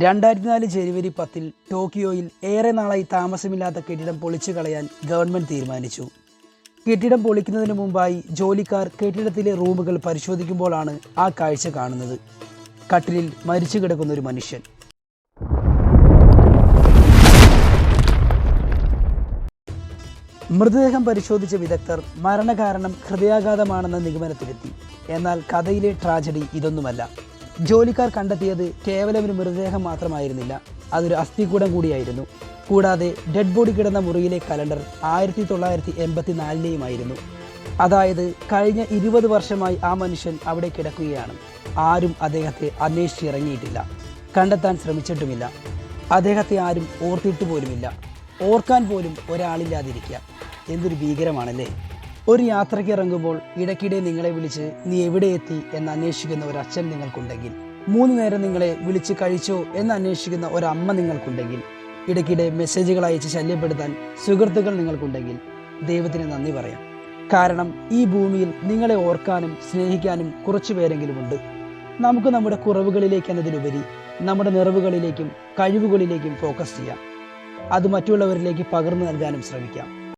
രണ്ടായിരത്തി നാല് ജനുവരി പത്തിൽ ടോക്കിയോയിൽ ഏറെ നാളായി താമസമില്ലാത്ത കെട്ടിടം പൊളിച്ചു കളയാൻ ഗവൺമെന്റ് തീരുമാനിച്ചു. കെട്ടിടം പൊളിക്കുന്നതിന് മുമ്പായി ജോലിക്കാർ കെട്ടിടത്തിലെ റൂമുകൾ പരിശോധിക്കുമ്പോഴാണ് ആ കാഴ്ച കാണുന്നത്. കട്ടിലിൽ മരിച്ചു കിടക്കുന്ന ഒരു മനുഷ്യൻ. മൃതദേഹം പരിശോധിച്ച വിദഗ്ധർ മരണകാരണം ഹൃദയാഘാതമാണെന്ന നിഗമനത്തിലെത്തി. എന്നാൽ കഥയിലെ ട്രാജഡി ഇതൊന്നുമല്ല. ജോലിക്കാർ കണ്ടെത്തിയത് കേവലം ഒരു മൃതദേഹം മാത്രമായിരുന്നില്ല. അതൊരു അസ്ഥികൂടം കൂടിയായിരുന്നു. കൂടാതെ ഡെഡ് ബോഡി കിടന്ന മുറിയിലെ കലണ്ടർ ആയിരത്തി തൊള്ളായിരത്തി എൺപത്തി നാലിലെയുമായിരുന്നു അതായത് കഴിഞ്ഞ ഇരുപത് വർഷമായി ആ മനുഷ്യൻ അവിടെ കിടക്കുകയാണ്. ആരും അദ്ദേഹത്തെ അന്വേഷിച്ചിറങ്ങിയിട്ടില്ല. കണ്ടെത്താൻ ശ്രമിച്ചിട്ടുമില്ല. അദ്ദേഹത്തെ ആരും ഓർത്തിട്ട് പോലുമില്ല ഓർക്കാൻ പോലും ഒരാളില്ലാതിരിക്കുക. എന്തൊരു ഭീകരമാണല്ലേ? ഒരു യാത്രയ്ക്ക് ഇറങ്ങുമ്പോൾ ഇടയ്ക്കിടെ നിങ്ങളെ വിളിച്ച് നീ എവിടെ എത്തി? എന്ന് അന്വേഷിക്കുന്ന ഒരു അച്ഛൻ നിങ്ങൾക്കുണ്ടെങ്കിൽ മൂന്ന് നേരം നിങ്ങളെ വിളിച്ച് കഴിച്ചോ? എന്ന് അന്വേഷിക്കുന്ന ഒരമ്മ നിങ്ങൾക്കുണ്ടെങ്കിൽ ഇടയ്ക്കിടെ മെസ്സേജുകൾ അയച്ച് ശല്യപ്പെടുത്താൻ സുഹൃത്തുക്കൾ നിങ്ങൾക്കുണ്ടെങ്കിൽ ദൈവത്തിന് നന്ദി പറയാം. കാരണം ഈ ഭൂമിയിൽ നിങ്ങളെ ഓർക്കാനും സ്നേഹിക്കാനും കുറച്ചു പേരെങ്കിലുമുണ്ട്. നമുക്ക് നമ്മുടെ കുറവുകളിലേക്ക് എന്നതിലുപരി നമ്മുടെ നിറവുകളിലേക്കും കഴിവുകളിലേക്കും ഫോക്കസ് ചെയ്യാം. അത് മറ്റുള്ളവരിലേക്ക് പകർന്നു നൽകാനും ശ്രമിക്കാം.